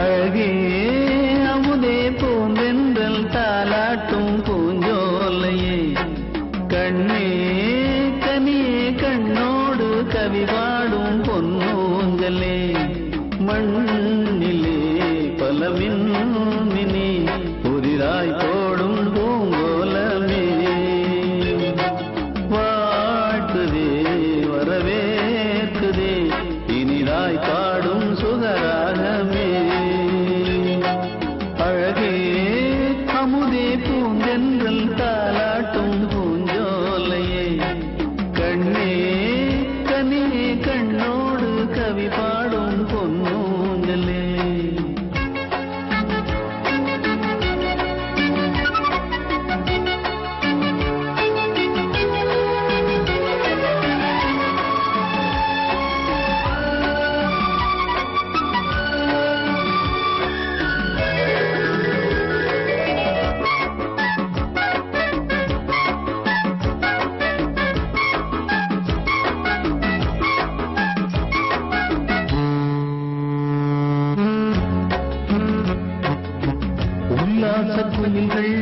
அழகே அமுதே பூந்தென்றல் தாலாட்டும் பூஞ்சோலையே. கண்ணே கனியே கண்ணோடு கவி பாடும் பொன்னூஞ்சலே. மண்ணிலே பல மின்மினி புதிதாய் போடும் பூங்கோலமே. வாழ்த்துதே வரவேற்குதே இனிதாய் பாடும் சுகரா தென்றல் தாலாட்டும் பூஞ்சோலையே. கண்ணே கனியே கண்ணோடு கவி நாச குயில்கள்